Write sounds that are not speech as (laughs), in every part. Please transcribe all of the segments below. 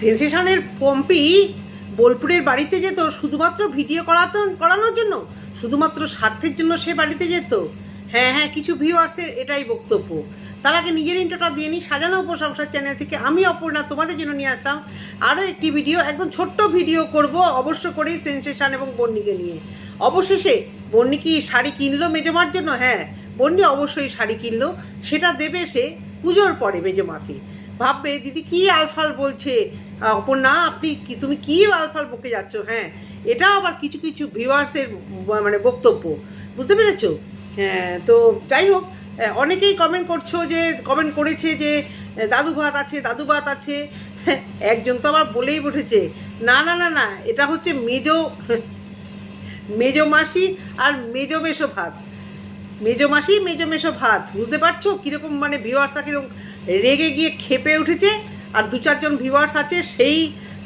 সেন্সেশনের পম্পি বোলপুরের বাড়িতে যেত, শুধুমাত্র ভিডিও করাতো, করানোর জন্য? শুধুমাত্র স্বার্থের জন্য সে বাড়িতে যেত? হ্যাঁ হ্যাঁ কিছু ভিউয়ার্সের এটাই বক্তব্য। তার আগে নিজের ইন্টোটা দিয়ে নিই, সাজানো উপসংসার চ্যানেল থেকে আমি অপর্ণা তোমাদের জন্য নিয়ে আসলাম। আরও একটি ভিডিও একদম ছোট্ট ভিডিও করব, অবশ্য করেই সেন্সেশন এবং বন্নিকে নিয়ে। অবশেষে বন্নি কি শাড়ি কিনলো মেজমার জন্য? হ্যাঁ বন্নি অবশ্যই শাড়ি কিনলো। সেটা দেবে সে পুজোর পরে মেজমাকে। ভাববে, দিদি, কি আলফাল বলছে? অপর্ণা, আপনি কি, তুমি কি আলফাল বকে যাচ্ছ? হ্যাঁ এটা আবার কিছু কিছু ভিউয়ার্সের মানে বক্তব্য। বুঝতে পেরেছ? হ্যাঁ তো যাই হোক অনেকেই কমেন্ট করছ যে কমেন্ট করেছে যে, দাদু ভাত আছে, দাদু ভাত আছে। (laughs) একজন তো আবার বলেই উঠেছে না না না না, এটা হচ্ছে মেজো (laughs) মেজো মাসি আর মেজো মেশো ভাত। মেজো মাসি, মেজো মেশো ভাত। বুঝতে পারছ? কীরকম মানে ভিউয়ার্সরা কীরকম রেগে গিয়ে খেপে উঠেছে? আর দু চারজন ভিউয়ার্স আছে, সেই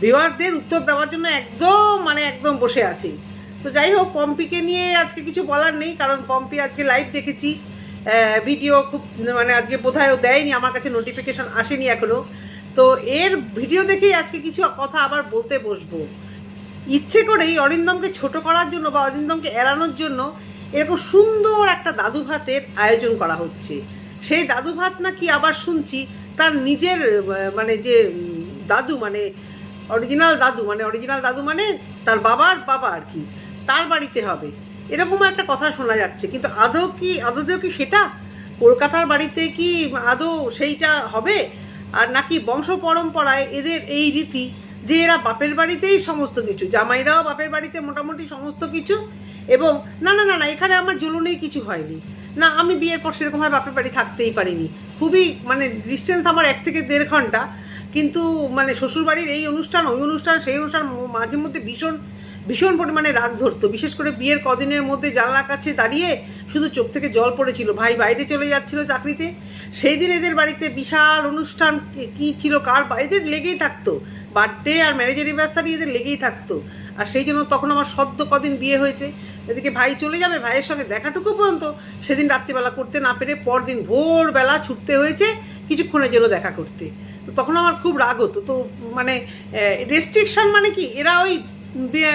ভিউয়ার্সদের উত্তর দেওয়ার জন্য একদম মানে একদম বসে আছে। তো যাই হোক, পম্পিকে নিয়ে আজকে কিছু বলার নেই, কারণ পম্পি আজকে লাইভ দেখেছি। ভিডিও খুব মানে আজকে বোধহয় দেয়নি, আমার কাছে নোটিফিকেশন আসেনি এখনও তো এর ভিডিও দেখেই আজকে কিছু কথা আবার বলতে বসবো। ইচ্ছে করেই অরিন্দমকে ছোট করার জন্য বা অরিন্দমকে এড়ানোর জন্য এরকম সুন্দর একটা দাদু ভাতের আয়োজন করা হচ্ছে। সেই দাদু ভাত নাকি আবার শুনছি তার নিজের মানে যে দাদু মানে অরিজিনাল দাদু মানে অরিজিনাল দাদু মানে তার বাবার বাবা আর কি, তার বাড়িতে হবে। এরকম একটা কথা শোনা যাচ্ছে, কিন্তু আদৌ কি আদৌ কি সেটা? কলকাতার বাড়িতে কি আদৌ সেইটা হবে? আর নাকি বংশ পরম্পরায় এদের এই রীতি যে এরা বাপের বাড়িতেই সমস্ত কিছু, জামাইরাও বাপের বাড়িতে মোটামুটি সমস্ত কিছু, এবং না না না না, এখানে আমার জ্বলনেই কিছু হয়নি। না, আমি বিয়ের পর সেরকমভাবে বাপের বাড়ি থাকতেই পারিনি। খুবই মানে ডিস্টেন্স আমার এক থেকে দেড় ঘণ্টা। কিন্তু মানে শ্বশুরবাড়ির এই অনুষ্ঠান, ওই অনুষ্ঠান, সেই অনুষ্ঠান মাঝে মধ্যে ভীষণ ভীষণ পরিমাণে রাগ ধরতো। বিশেষ করে বিয়ের কদিনের মধ্যে জানলার কাছে দাঁড়িয়ে শুধু চোখ থেকে জল পড়েছিল। ভাই বাইরে চলে যাচ্ছিল চাকরিতে। সেই দিন এদের বাড়িতে বিশাল অনুষ্ঠান, কি- ছিল, কার বা- এদের লেগেই থাকতো। বার্থডে আর ম্যারেজ অ্যানিভার্সারি এদের লেগেই থাকতো। আর সেই জন্য তখন আমার সদ্য কদিন বিয়ে হয়েছে। এদিকে ভাই চলে যাবে, ভাইয়ের সঙ্গে দেখাটুকু পর্যন্ত। সেদিন রাত্রিবেলা করতে না পেরে পরদিন ভোরবেলা ছুটতে হয়েছে কিছুক্ষণের জন্য দেখা করতে। তো তখন আমার খুব রাগ হতো। তো মানে রেস্ট্রিকশন মানে কি? এরা ওই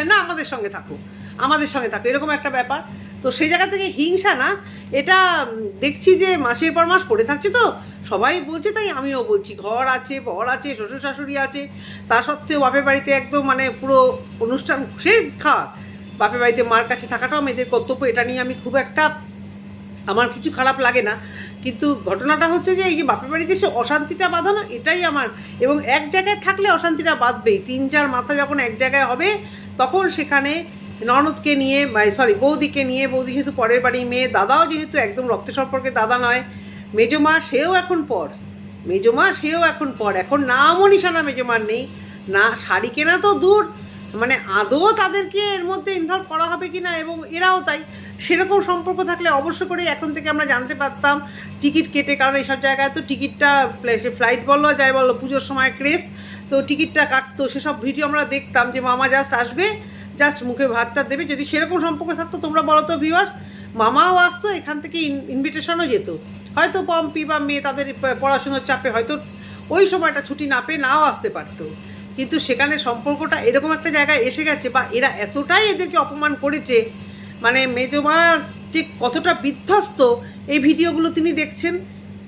না, আমাদের সঙ্গে থাকো। আমাদের সঙ্গে থাকো। এরকম একটা ব্যাপার। তো সেই জায়গা থেকে হিংসা না। এটা দেখছি যে মাসের পর মাস পড়ে থাকছে তো। সবাই বলছে, তাই আমিও বলছি, ঘর আছে, বর আছে, শ্বশুর শাশুড়ি আছে। তা সত্ত্বেও বাপের বাড়িতে একদম মানে পুরো অনুষ্ঠান সে খা বাপের বাড়িতে মার কাছে থাকাটাও মেয়েদের কর্তব্য, এটা নিয়ে আমি খুব একটা, আমার কিছু খারাপ লাগে না। কিন্তু ঘটনাটা হচ্ছে যে, এই যে বাপের বাড়িতে সে অশান্তিটা বাঁধানো, এটাই আমার। এবং এক জায়গায় থাকলে অশান্তিটা বাঁধবেই। তিন চার মাথা যখন এক জায়গায় হবে, তখন সেখানে ননদকে নিয়ে সরি বৌদিকে নিয়ে, বৌদি যেহেতু পরের বাড়ি মেয়ে, দাদাও যেহেতু একদম রক্ত সম্পর্কে দাদা নয় মেজমা, সেও এখন পর। মেজমা, সেও এখন পর। এখন নামও নিশানা মেজমার নেই। না, শাড়ি কেনা তো দূর। মানে আদৌ তাদেরকে এর মধ্যে ইনভলভ করা হবে কি না এবং এরাও তাই। সেরকম সম্পর্ক থাকলে অবশ্য করে এখন থেকে আমরা জানতে পারতাম টিকিট কেটে, কারণ এইসব জায়গায় তো টিকিটটা সে ফ্লাইট বলো, যাই বলো, পুজোর সময় ক্রেস তো টিকিটটা কাটতো। সেসব ভিডিও আমরা দেখতাম যে মামা জাস্ট আসবে জাস্ট মুখে ভাতটা দেবে। যদি সেরকম সম্পর্ক থাকতো, তোমরা বলো তো ভিউয়ার্স মামাও আসতো, এখান থেকে ইনভিটেশনও যেত। হয়তো পম্পি বা মেয়ে তাদের পড়াশোনার চাপে হয়তো ওই সময়টা ছুটি না পেয়ে নাও আসতে পারতো। কিন্তু সেখানে সম্পর্কটা এরকম একটা জায়গায় এসে গেছে বা এরা এতটাই এদেরকে অপমান করেছে মানে মেজমা যে কতটা বিধ্বস্ত, এই ভিডিওগুলো তিনি দেখছেন?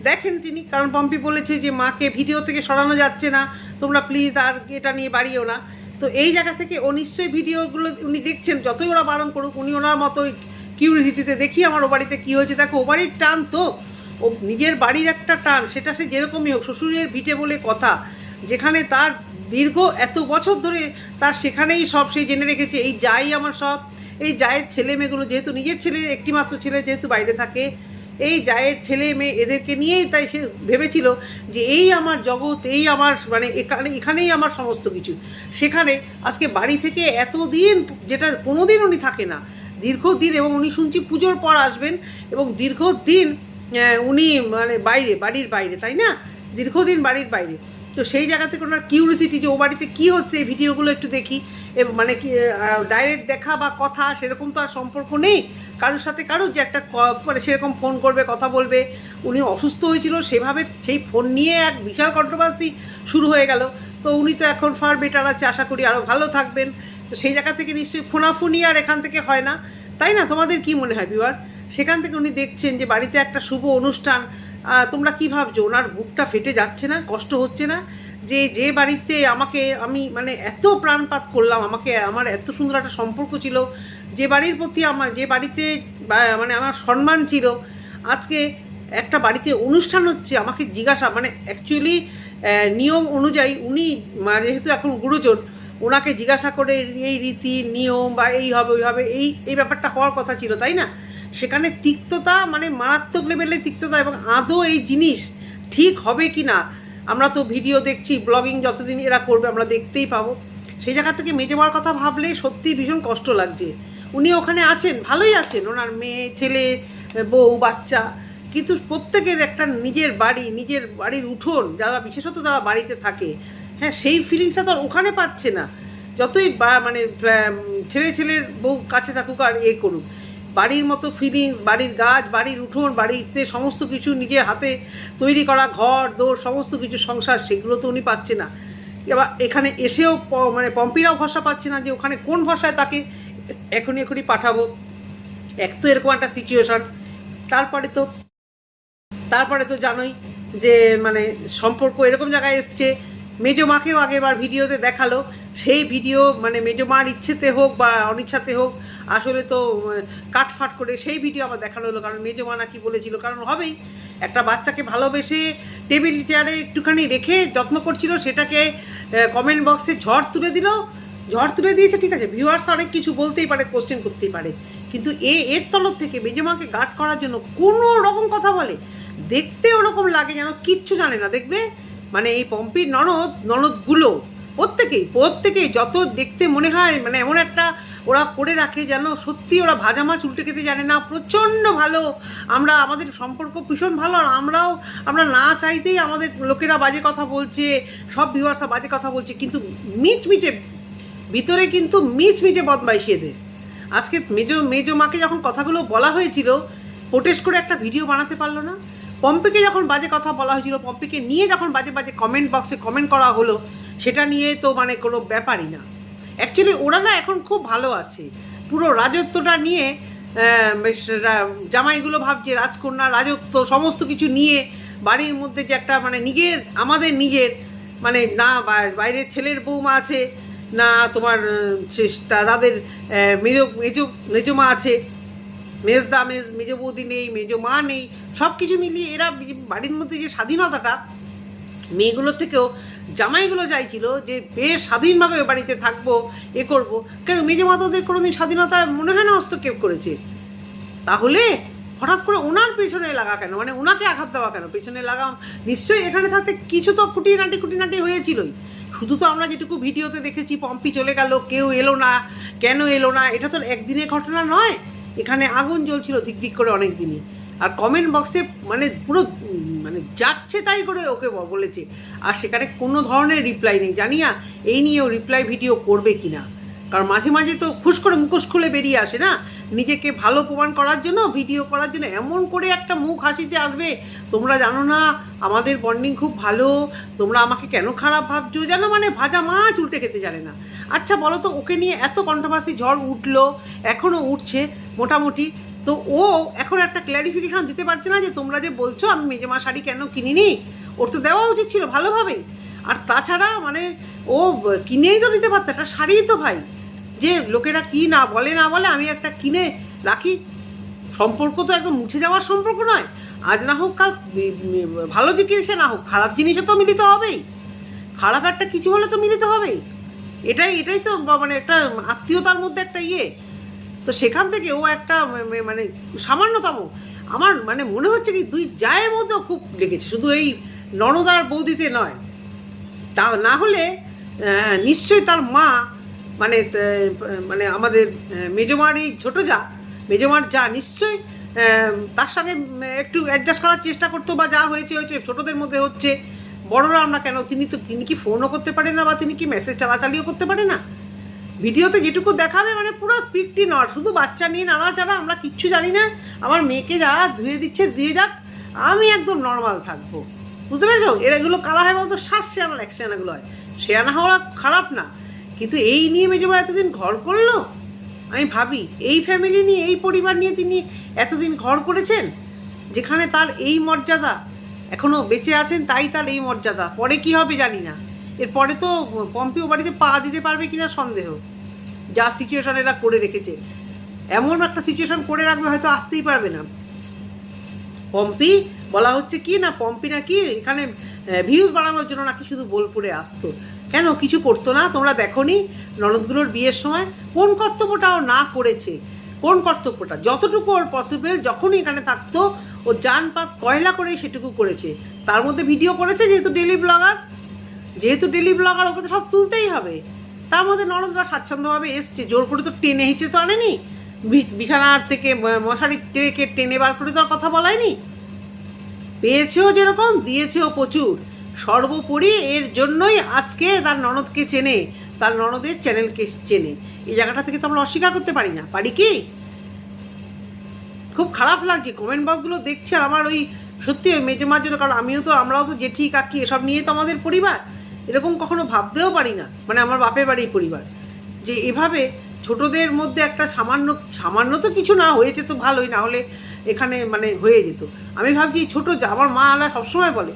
দেখেন তিনি, কারণ পম্পি বলেছে যে মাকে ভিডিও থেকে সরানো যাচ্ছে না, তোমরা প্লিজ আর এটা নিয়ে বাড়িও না। তো এই জায়গা থেকে ও নিশ্চয়ই ভিডিওগুলো উনি দেখছেন, যতই ওরা বারণ করুক, উনি ওনার মতোই কিউরিসিটিতে দেখি আমার ও বাড়িতে কী হয়েছে। দেখো ও বাড়ির টান তো ও নিজের বাড়ির একটা টান, সেটা সে যেরকমই হোক, শ্বশুরের ভিটে বলে কথা, যেখানে তার দীর্ঘ এত বছর ধরে তার সেখানেই সব সে জেনে রেখেছে, এই যাই আমার সব, এই জায়ের ছেলে মেয়েগুলো যেহেতু নিজের ছেলে একটি মাত্র ছেলে যেহেতু বাইরে থাকে, এই জায়ের ছেলে মেয়ে এদেরকে নিয়েই তাই সে ভেবেছিল যে এই আমার জগৎ, এই আমার মানে এখানে, এখানেই আমার সমস্ত কিছু। সেখানে আজকে বাড়ি থেকে এতদিন যেটা কোনোদিন উনি থাকে না, দীর্ঘদিন এবং উনি শুনছি পুজোর পর আসবেন এবং দীর্ঘদিন উনি মানে বাইরে, বাড়ির বাইরে, তাই না? দীর্ঘদিন বাড়ির বাইরে। তো সেই জায়গা থেকে ওনার কিউরিসিটি যে ও বাড়িতে কী হচ্ছে, এই ভিডিওগুলো একটু দেখি। মানে কি ডাইরেক্ট দেখা বা কথা, সেরকম তো আর সম্পর্ক নেই। কারোর সাথে কারোর যে একটা মানে সেরকম ফোন করবে, কথা বলবে। উনি অসুস্থ হয়েছিল, সেভাবে সেই ফোন নিয়ে এক বিশাল কন্ট্রোভার্সি শুরু হয়ে গেল। তো উনি তো এখন ফার বেটার আছে, আশা করি আরও ভালো থাকবেন। তো সেই জায়গা থেকে নিশ্চয়ই ফোনাফুনি আর এখান থেকে হয় না। তাই না? তোমাদের কি মনে হয় বিবার সেখান থেকে উনি দেখছেন যে বাড়িতে একটা শুভ অনুষ্ঠান তোমরা কি ভাবছ? ওনার বুকটা ফেটে যাচ্ছে না, কষ্ট হচ্ছে না? যে যে বাড়িতে আমাকে আমি মানে এত প্রাণপাত করলাম, আমাকে আমার এত সুন্দর একটা সম্পর্ক ছিল, যে বাড়ির প্রতি আমার, যে বাড়িতে মানে আমার সম্মান ছিল, আজকে একটা বাড়িতে অনুষ্ঠান হচ্ছে, আমাকে জিজ্ঞাসা মানে অ্যাকচুয়ালি নিয়ম অনুযায়ী উনি যেহেতু এখন গুরুজন, ওনাকে জিজ্ঞাসা করে, এই রীতি, নিয়ম, বা এই হবে, ওই হবে, এই এই ব্যাপারটা হওয়ার কথা ছিল, তাই না? সেখানে তিক্ততা মানে মারাত্মক লেভেলের তিক্ততা এবং আদৌ এই জিনিস ঠিক হবে কি না আমরা তো ভিডিও দেখছি ব্লগিং যতদিন এরা করবে আমরা দেখতেই পাবো। সেই জায়গা থেকে মেজে যাওয়ার কথা ভাবলে সত্যিই ভীষণ কষ্ট লাগছে। উনি ওখানে আছেন, ভালোই আছেন, ওনার মেয়ে, ছেলে, বউ, বাচ্চা, কিন্তু প্রত্যেকের একটা নিজের বাড়ি, নিজের বাড়ির উঠোন, যারা বিশেষত যারা বাড়িতে থাকে হ্যাঁ সেই ফিলিংসটা তো আর ওখানে পাচ্ছে না। যতই বা মানে ছেলে, ছেলের বউ কাছে থাকুক আর এ করুক। বাড়ির মতো ফিলিংস বাড়ির গাছ, বাড়ির উঠোন বাড়িতে সমস্ত কিছু নিজের হাতে তৈরি করা, ঘর দৌড় সমস্ত কিছু সংসার, সেগুলো তো উনি পাচ্ছে না। এবার এখানে এসেও মানে পম্পিরাও ভাষা পাচ্ছে না যে ওখানে কোন ভাষায় তাকে এখনই এখনই পাঠাবো। এক তো এরকম একটা সিচুয়েশন তারপরে তো তারপরে তো জানোই যে মানে সম্পর্ক এরকম জায়গায় এসছে মেজো মাকেও আগেবার ভিডিওতে দেখাল। সেই ভিডিও মানে মেজো মার ইচ্ছেতে হোক বা অনিচ্ছাতে হোক, আসলে তো কাটফাট করে সেই ভিডিও আবার দেখানো হলো। কারণ মেজো মা নাকি বলেছিল, কারণ হবেই, একটা বাচ্চাকে ভালোবেসে টেবিল চেয়ারে একটুখানি রেখে যত্ন করছিল, সেটাকে কমেন্ট বক্সে ঝড় তুলে দিল। ঝড় তুলে দিয়েছে, ঠিক আছে ভিউয়ার্স অনেক কিছু বলতেই পারে কোশ্চেন করতেই পারে। কিন্তু এ, এর তলব থেকে মেজমাকে গার্ড করার জন্য কোনো রকম কথা বলে, দেখতে ওরকম লাগে যেন, কিচ্ছু জানে না, দেখবে? মানে এই পম্পির ননদ, ননদগুলো প্রত্যেকেই প্রত্যেকেই যত দেখতে মনে হয় মানে এমন একটা ওরা করে রাখে যেন সত্যি ওরা ভাজা মাছ উল্টে খেতে জানে না। প্রচণ্ড ভালো। আমরা, আমাদের সম্পর্ক ভীষণ ভালো। আর আমরাও, আমরা না চাইতেই আমাদের লোকেরা বাজে কথা বলছে, সব ভিউয়ার্সরা বাজে কথা বলছে, কিন্তু মিটে ভিতরে কিন্তু মিচমিচে বদমাইশি এদের। আজকে মেজো মেজো মাকে যখন কথাগুলো বলা হয়েছিল, প্রোটেস্ট করে একটা ভিডিও বানাতে পারল না। পম্পিকে যখন বাজে কথা বলা হয়েছিল, পম্পিকে নিয়ে যখন বাজে বাজে কমেন্ট বক্সে কমেন্ট করা হলো, সেটা নিয়ে তো মানে কোনো ব্যাপারই না। অ্যাকচুয়ালি ওরা না এখন খুব ভালো আছে। পুরো রাজত্বটা নিয়ে জামাইগুলো ভাবছে, রাজকন্যা, রাজত্ব, সমস্ত কিছু নিয়ে বাড়ির মধ্যে যে একটা মানে নিজের, আমাদের নিজের মানে না বাইরের ছেলের বৌমা আছে, না তোমার তাদের মেজো মেজো মেজো আছে মেজদা, মেজ মেজো বৌদি নেই মেজ মা নেই সব কিছু মিলিয়ে এরা বাড়ির মধ্যে যে স্বাধীনতাটা, মেয়েগুলোর থেকেও জামাইগুলো চাইছিল যে বেশ স্বাধীনভাবে বাড়িতে থাকব, এ করব। কেন মেজো মা তো কোনোদিন স্বাধীনতা মনে হয় না হস্তক্ষেপ করেছে। তাহলে হঠাৎ করে ওনার পেছনে লাগা কেন? মানে ওনাকে আঘাত দেওয়া কেন? পেছনে লাগা নিশ্চয়ই এখানে থাকতে কিছু তো খুঁটিনাটি খুঁটিনাটি হয়েছিলই। শুধু তো আমরা যেটুকু ভিডিওতে দেখেছি, পম্পি চলে গেল, কেউ এলো না, কেন এলো না, এটা তো একদিনের ঘটনা নয়। এখানে আগুন জ্বলছিল দিক দিক করে অনেক দিনই। আর কমেন্ট বক্সে মানে পুরো মানে যাচ্ছে তাই করে ওকে বলেছে। আর সেখানে কোনো ধরনের রিপ্লাই নেই। জানিয়া এই নিয়েও রিপ্লাই ভিডিও করবে কিনা কারণ মাঝে মাঝে তো খুশ করে মুখোশ খুলে বেরিয়ে আসে না? নিজেকে ভালো প্রমাণ করার জন্য ভিডিও করার জন্য এমন করে একটা মুখ হাসিতে আসবে? তোমরা জানো না, আমাদের বন্ডিং খুব ভালো। তোমরা আমাকে কেন খারাপ ভাবছ? জানো মানে ভাজা মাছ উল্টে খেতে জানে না। আচ্ছা বলো তো, ওকে নিয়ে এত কন্ট্রোভার্সি ঝড় উঠল এখনও উঠছে। মোটামুটি। তো ও এখন একটা ক্ল্যারিফিকেশন দিতে পারছে না যে তোমরা যে বলছো, আমি মেজমা শাড়ি কেন কিনিনি? ওর তো দেওয়া উচিত ছিল ভালোভাবেই আর তাছাড়া মানে ও কিনেই তো নিতে পারতো, একটা শাড়িই তো ভাই। যে লোকেরা কি না বলে না বলে আমি একটা কিনে রাখি। সম্পর্ক তো একদম মুছে যাওয়ার সম্পর্ক নয়। আজ না হোক, কাল ভালো দিকে এসে না হোক, খারাপ জিনিসও তো মিলিত হবেই। খারাপ একটা কিছু হলে তো মিলিত হবেই। এটাই এটাই তো মানে একটা আত্মীয়তার মধ্যে একটা ইয়ে। তো সেখান থেকে ও একটা মানে সামান্যতম। আমার মানে মনে হচ্ছে কি দুই জায়ের মধ্যেও খুব লেগেছে শুধু এই নরদার বৌদিতে নয়। তা না হলে নিশ্চয়ই তার মা মানে মানে আমাদের মেজমার এই ছোটো যা, মেজমার যা, নিশ্চয়ই তার সঙ্গে একটু অ্যাডজাস্ট করার চেষ্টা করতো বা যা হয়েছে হয়েছে, ছোটোদের মধ্যে হচ্ছে। বড়রা আমরা কেন, তিনি তো, তিনি কি ফোনও করতে পারে না বা তিনি কি মেসেজ চালাচালিও করতে পারে না? ভিডিওতে যেটুকু দেখাবে মানে পুরো স্পিকটি নট। শুধু বাচ্চা নিয়ে নানা নাড়াচাড়া, আমরা কিচ্ছু জানি না। আমার মেয়েকে যারা ধুয়ে দিচ্ছে, দিয়ে যাক, আমি একদম নর্মাল থাকব। বুঝতে পেরেছ? এর এগুলো কালা হয় বলতো শ্বাস চ্যানেল এক চ্যানেলগুলো হয়। শেয়ানা হওয়া খারাপ না। কিন্তু এই নিয়ে মেজবা এতদিন ঘর করল? আমি ভাবি, এই ফ্যামিলি নিয়ে, এই পরিবার নিয়ে তিনি এতদিন ঘর করেছেন? যেখানে তার এই মর্যাদা এখনও বেঁচে আছেন, তাই তার এই মর্যাদা। পরে কি হবে জানি না। এরপরে তো পম্পিও বাড়িতে পা দিতে পারবে কিনা সন্দেহ। যা সিচুয়েশন এরা করে রেখেছে। এমন একটা সিচুয়েশন করে রাখবে হয়তো আসতেই পারবে না। পম্পি বলা হচ্ছে কি না, পম্পি নাকি এখানে ভিউজ বাড়ানোর জন্য নাকি শুধু বোলপুরে আসতো। কেন? কিছু করতো না? তোমরা দেখোনি ননদগুলোর বিয়ের সময় কোন কর্তব্যটাও না করেছে। কোন কর্তব্যটা? যতটুকু ওর পসিবল যখনই এখানে থাকতো, ও জানপাত কয়লা করে সেটুকু করেছে। তার মধ্যে ভিডিও করেছে যেহেতু ডেলি ব্লগার যেহেতু ডেলি ব্লগার ওকে তো সব তুলতেই হবে। তার মধ্যে ননদরা স্বাচ্ছন্দ্যভাবে এসছে, জোর করে তো টেনে হিচে তো আনেনি। বিছানার থেকে মশারি থেকে টেনে বার করে তো আর কথা বলায়নি। পেয়েছেও যেরকম, দিয়েছেও প্রচুর। সর্বোপরি এর জন্যই আজকে তার ননদকে চেনে, তার ননদের চ্যানেলকে চেনে। এই জায়গাটা থেকে তো আমরা অস্বীকার করতে পারি না, পারি কি? খুব খারাপ লাগছে কমেন্ট বক্সগুলো দেখছে আমার ওই, সত্যি ওই মেজে মার জন্য, কারণ আমিও তো, আমরাও তো জেঠি কাকি এসব নিয়ে তো আমাদের পরিবার। এরকম কখনো ভাবতেও পারি না। মানে আমার বাপের বাড়ির পরিবার। যে এভাবে ছোটদের মধ্যে একটা সামান্য সামান্য তো কিছু না, হয়েছে তো ভালোই, না হলে এখানে মানে হয়ে যেত। আমি ভাবছি ছোটো আমার মা আলা সবসময় বলে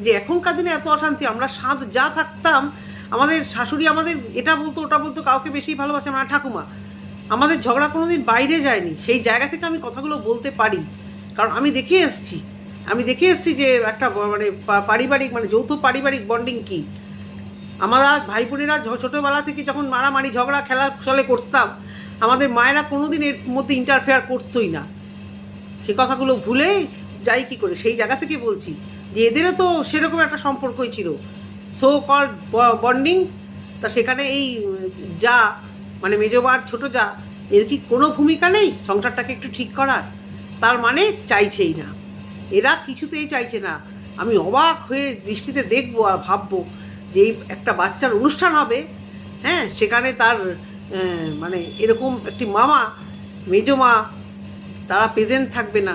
যে, এখনকার দিনে এত অশান্তি, আমরা সাত যা থাকতাম, আমাদের শাশুড়ি আমাদের এটা বলতো, ওটা বলতো, কাউকে বেশি ভালোবাসে আমার ঠাকুমা, আমাদের ঝগড়া কোনো দিন বাইরে যায়নি। সেই জায়গা থেকে আমি কথাগুলো বলতে পারি। কারণ আমি দেখে এসছি। আমি দেখে এসেছি যে একটা মানে পারিবারিক মানে যৌথ পারিবারিক বন্ডিং কী? আমরা ভাই বোনেরা ছোটোবেলা থেকে যখন মারামারি, ঝগড়া, খেলা চলে করতাম, আমাদের মায়েরা কোনোদিন এর মধ্যে ইন্টারফেয়ার করতোই না। সে কথাগুলো ভুলে যাই কি করে, সেই জায়গা থেকে বলছি যে এদেরও তো সেরকম একটা সম্পর্কই ছিল। সো কল বন্ডিং তা সেখানে এই যা মানে মেজবার, ছোট যা, এর কি কোনো ভূমিকা নেই সংসারটাকে একটু ঠিক করার? তার মানে চাইছেই না। এরা কিছুতেই চাইছে না। আমি অবাক হয়ে দৃষ্টিতে দেখব আর ভাববো যে একটা বাচ্চার অনুষ্ঠান হবে হ্যাঁ সেখানে তার মানে এরকম একটি মামা, মেজো মা, তারা প্রেজেন্ট থাকবে না।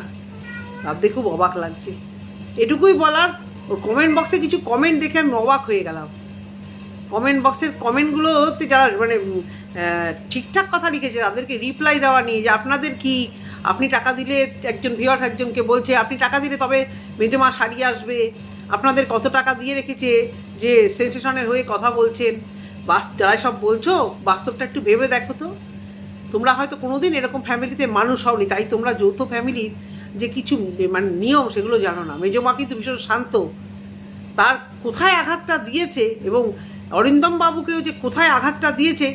ভাবতে খুব অবাক লাগছে। এটুকুই বলার, ওর কমেন্ট বক্সে কিছু কমেন্ট দেখে আমি অবাক হয়ে গেলাম। কমেন্ট বক্সের কমেন্টগুলোতে যারা মানে ঠিকঠাক কথা লিখেছে, তাদেরকে রিপ্লাই দেওয়া নিয়ে যে আপনাদের কি, আপনি টাকা দিলে একজন ভিওয়ার্স একজনকে বলছে, আপনি টাকা দিলে তবে মেজমা সারিয়ে আসবে, আপনাদের কত টাকা দিয়ে রেখেছে যে সেন্সেশনের হয়ে কথা বলছেন, বাস যারা সব বলছো, বাস্তবটা একটু ভেবে দেখো তো। তোমরা হয়তো কোনোদিন এরকম ফ্যামিলিতে মানুষ হওনি, তাই তোমরা যৌথ ফ্যামিলির যে কিছু মানে নিয়ম সেগুলো জানো না। মেজমা কিন্তু ভীষণ শান্ত। তার কোথায় আঘাতটা দিয়েছে এবং অরিন্দম বাবুকেও যে কোথায় আঘাতটা দিয়েছে,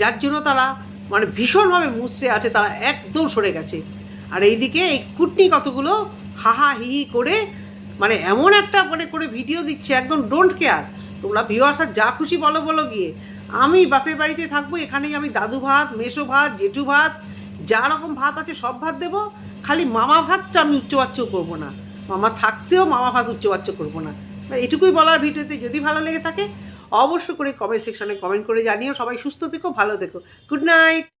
যার জন্য তারা মানে ভীষণভাবে মুচড়ে আছে, তারা একদম সরে গেছে। আর এইদিকে এই কুটনি কতগুলো হাহা হি করে মানে এমন একটা মানে করে ভিডিও দিচ্ছে, একদম ডোন্ট কেয়ার তোমরা ভিউয়ার্সার যা খুশি বলো বলো গিয়ে। আমি বাপের বাড়িতে থাকব, এখানেই আমি দাদু ভাত মেসো ভাত, জেঠু ভাত, যা রকম ভাত আছে সব ভাত দেবো। খালি মামা ভাতটা আমি উচ্চবাচ্য করব না। মামা থাকতেও মামা ভাত উচ্চবাচ্য করব না। এটুকুই বলার ভিডিওতে যদি ভালো লেগে থাকে অবশ্য করে কমেন্ট সেকশনে কমেন্ট করে জানিও। সবাই সুস্থ থেকো, ভালো থেকো। Good night